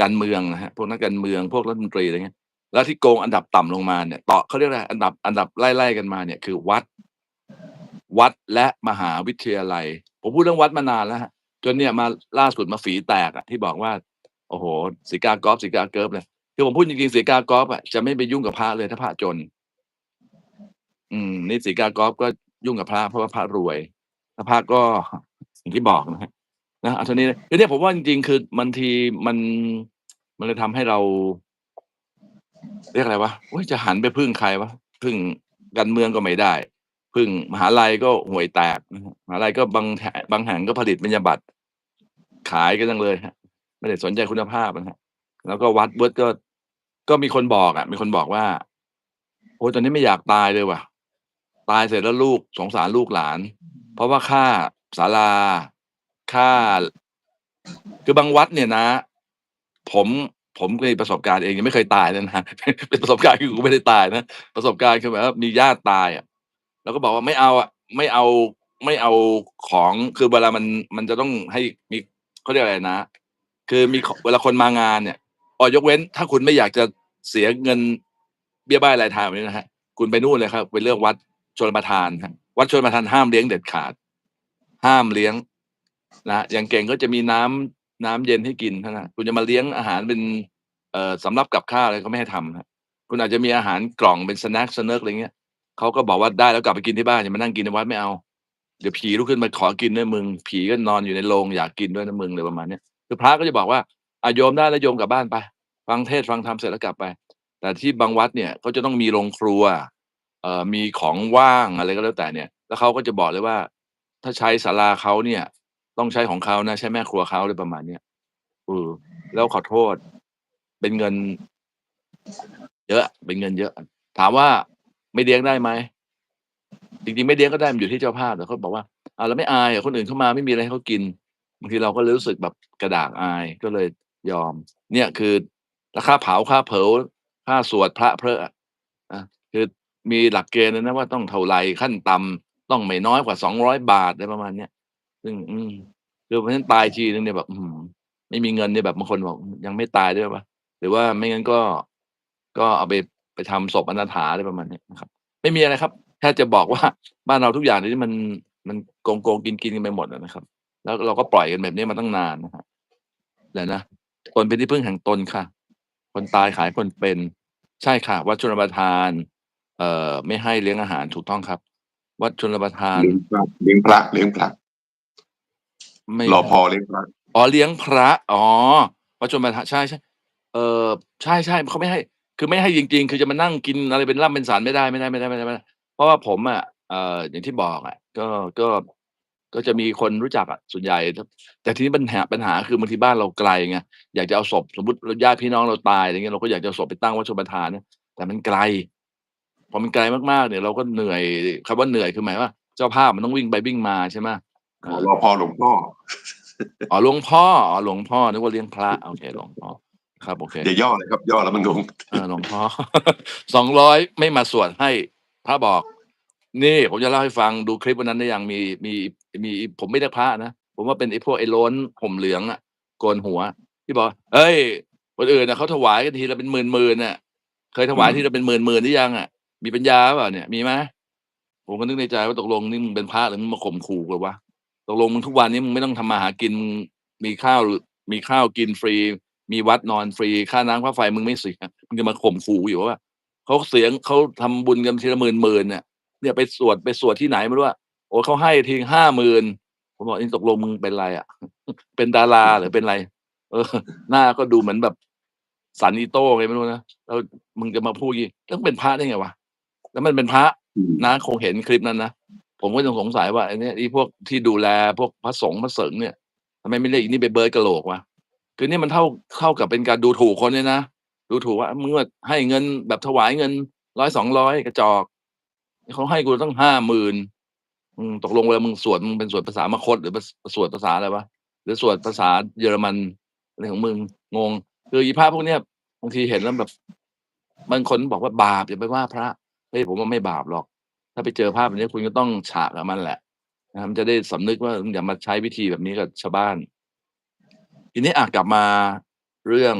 การเมืองนะฮะพวกนักการเมืองพวกรัฐมนตรีอะไรเงี้ยแล้วที่โกงอันดับต่ำลงมาเนี่ยต่อเขาเรียกอะไรอันดับอันดับไล่ๆกันมาเนี่ยคือวัด วัดและมหาวิทยาลัย ผมพูดเรื่องวัดมานานแล้วฮะจนเนี่ยมาล่าสุดมาฝีแตกอะที่บอกว่าโอ้โหสีกากอล์ฟสีกาเกิร์ฟเลยคือผมพูดจริงๆสีกากรอล์ฟอะจะไม่ไปยุ่งกับพระเลยถ้าพระจน อืม นี่สีกากอล์ฟก็ยุ่งกับพระเพราะว่าพระรวยถ้าพระก็อย่างที่บอกนะฮะ นะเอาเท่านี้คือเนี่ยผมว่าจริงๆ คือบางทีมันมันเลยทำให้เรา เรียกอะไรวะโอ้ยจะหันไปพึ่งใครวะพึ่งการเมืองก็ไม่ได้ พึ่งมหาลัยก็ห่วยแตกนะฮะมหาลัยก็บางแห่งบางแห่งก็ผลิตบรรยาบัตรขายกันจังเลยฮะ ไม่ได้สนใจคุณภาพนะฮะ แล้วก็วัดเบิร์ดก็ก็มีคนบอกอะ มีคนบอกว่าโอ้ยตอนนี้ไม่อยากตายเลยว่ะ ตายเสร็จแล้วลูกสงสารลูกหลาน เพราะว่าค่าศาลา ค่า คือบางวัดเนี่ยนะ ผมผมมีประสบการณ์เองยังไม่เคยตายเลยนะเป็นประสบการณ์คือกูไม่ได้ตายนะประสบการณ์คือแบบว่ามีญาติตายอะ แล้วก็บอกว่าไม่เอาอะไม่เอาไม่เอาของคือเวลามันมันจะต้องให้มีเขาเรียกอะไรนะ คือมีเวลาคนมางานเนี่ยอ๋อยกเว้น ถ้าคุณไม่อยากจะเสียเงินเบี้ยบ้ายรายทางแบบนี้นะฮะ คุณไปนู่นเลยครับ ไปเลือกวัดชนประทานฮะวัดชนประทานห้ามเลี้ยงเด็ดขาด ห้ามเลี้ยง นะอย่างเก่งก็จะมีน้ำน้ำเย็นให้กินเท่านั้นคุณจะมาเลี้ยงอาหารเป็นเอ่อสำรับกับข้าวอะไรเขาไม่ให้ทำครับคุณอาจจะมีอาหารกล่องเป็นสแน็คสเน็กอะไรเงี้ยเขาก็บอกว่าได้แล้วกลับไปกินที่บ้านอย่ามานั่งกินในวัดไม่เอาเดี๋ยวผีลุกขึ้นมาขอกินด้วยมึง ผีก็นอนอยู่ในโรงอยากกินด้วยนะมึงเลยประมาณนี้คือพระก็จะบอกว่าอาโยมได้แล้วโยมกลับบ้านไป ฟังเทศฟังธรรมเสร็จแล้วกลับไป แต่ที่บางวัดเนี่ยเขาจะต้องมีโรงครัวเอ่อมีของว่างอะไรก็แล้วแต่เนี่ย แล้วเขาก็จะบอกเลยว่า ถ้าใช้ศาลาเขาเนี่ย ต้องใช้ของเขานะใช้แม่ครัวเขาเลยประมาณเนี้ยเออแล้วขอโทษ เป็นเงิน เยอะเป็นเงินเยอะ ถามว่าไม่เลี้ยงได้ไหมจริงๆไม่เลี้ยงก็ได้มันอยู่ที่เจ้าภาพแต่เขาบอกว่าอ่าเราไม่อายคนอื่นเข้ามาไม่มีอะไรให้เขากินบางทีเราก็รู้สึกแบบกระดากอายก็เลยยอม เนี่ยคือราคาเผาค่าเผาค่าสวดพระเพระอะคือมีหลักเกณฑ์นะว่าต้องเท่าไรขั้นต่ำต้องไม่น้อยกว่าสองร้อยบาทอะไรประมาณเนี้ยซึ่งอืม คือเพราะฉะนั้นตายทีนึงเนี่ยแบบไม่มีเงินเนี่ยแบบบางคนบอกยังไม่ตายด้วยเปล่าหรือว่าไม่งั้นก็ก็เอาไปไปทำศพอนาถาอะไรประมาณนี้นะครับ ไม่มีอะไรครับแค่จะบอกว่าบ้านเราทุกอย่างเดี๋ยวนี้มันมันโกงๆกินๆกันไปหมดนะครับ แล้วเราก็ปล่อยกันแบบนี้มาตั้งนานนะครับแล้วนะคนเป็นที่พึ่งแห่งตนค่ะ คนตายขายคนเป็นใช่ค่ะ วัดชลประทาน เอ่อ ไม่ให้เลี้ยงอาหารถูกต้องครับ วัดชลประทานเลี้ยงพระเลี้ยงพระเลี้ยงพระ ไม่รอพอเลี้ยงพระอ๋อเลี้ยงพระ อ๋อวัดชนประทานใช่ใช่เออใช่ใช่เขาไม่ให้ คือไม่ให้จริง ๆ คือจะมานั่งกินอะไรเป็นร่ำเป็นสารไม่ได้ไม่ได้ไม่ได้ไม่ได้ไม่ได้ เพราะว่าผมอะเอ่ออย่างที่บอกอะก็ก็ก็จะมีคนรู้จักอะส่วนใหญ่แต่แต่ทีนี้ปัญหาปัญหาคือบางทีบ้านเราไกลไงอยากจะเอาศพสมมติญาติพี่น้องเราตายอะไรเงี้ยเราก็อยากจะเอาศพไปตั้งวัดชนประทานเนี่ยแต่มันไกลพอมันไกลมากๆเนี่ยเราก็เหนื่อยคำว่าเหนื่อยคือหมายว่า เจ้าภาพมันต้องวิ่งไปวิ่งมาใช่ไหมขอ รอพอหลวงพ่ออ๋อหลวงพ่ออ๋อหลวงพ่อนึกว่าเลี้ยงพระโอเคหลวงพ่อครับโอเคอย่าย่อเลยครับย่อแล้วมันงงเออหลวงพ่อสองร้อยไม่มาสวดให้พระบอก นี่ผมจะเล่าให้ฟังดูคลิปวันนั้นได้ยังมีมีมีผมไม่ได้พระนะผมว่าเป็นไอ้พวกไอ้โล้นผมเหลืองอะโกนหัว ที่บอกเอ้ยคนอื่นนะเขาถวายกันทีละเป็นหมื่นหมื่นน่ะ เคยถวายทีละเป็นหมื่นหมื่นหรือยังอะ มีปัญญาเปล่าเนี่ยมีไหมผมก็นึกในใจว่าตกลงนี่มึงเป็นพระหรือมึงมาข่มขู่กันวะ ตกลงมึงทุกวันนี้มึงไม่ต้องทำมาหากินมึงมีข้าวมีข้าวกินฟรี มีวัดนอนฟรี ค่าน้ำค่าไฟมึงไม่เสียมึงจะมาข่มขู่อยู่ว่าเขาเสียงเขาทำบุญกันทีละหมื่นหมื่นเนี่ยเนี่ยไปสวดไปสวดที่ไหนไม่รู้ว่าโอ้เขาให้ทิ้งห้าหมื่นผมบอกนี่ตกลงมึงเป็นไรอะ เป็นดาราหรือเป็นไร เออ หน้าก็ดูเหมือนแบบสันอีโต้ไงไม่รู้นะแล้วมึงจะมาพูดยี่ต้องเป็นพระได้ไงวะแล้วมันเป็นพระนะคงเห็นคลิปนั้นนะ ผมก็ยังสงสัยว่าไอ้นี่ไอ้พวกที่ดูแลพวกพระสงฆ์พระเสงฆ์เนี่ยทำไมไม่เรียกอีนี่ไปเบิร์ดกระโหลกวะคือนี่มันเท่าเข้ากับเป็นการดูถูกคนเลยนะดูถูกว่ามึงว่าให้เงินแบบถวายเงินร้อยสองร้อยกระจอกเขาให้กูตั้งห้าหมื่นตกลงเวลามึงสวดมึงเป็นสวดภาษามคตหรือสวดภาษาอะไรวะหรือสวดภาษาเยอรมันอะไรของมึงงง คืออีพระพวกเนี้ยบางทีเห็นแล้วแบบบางคนบอกว่าบาปอย่าไปว่าพระเฮ้ยผมว่าไม่บาปหรอกาไปเจอภาพแบบนี้คุณก็ต้องฉากับมันแหละนะครับมันจะได้สำนึกว่าอย่ามาใช้วิธีแบบนี้กับชาวบ้าน ทีนี้อะกลับมาเรื่อง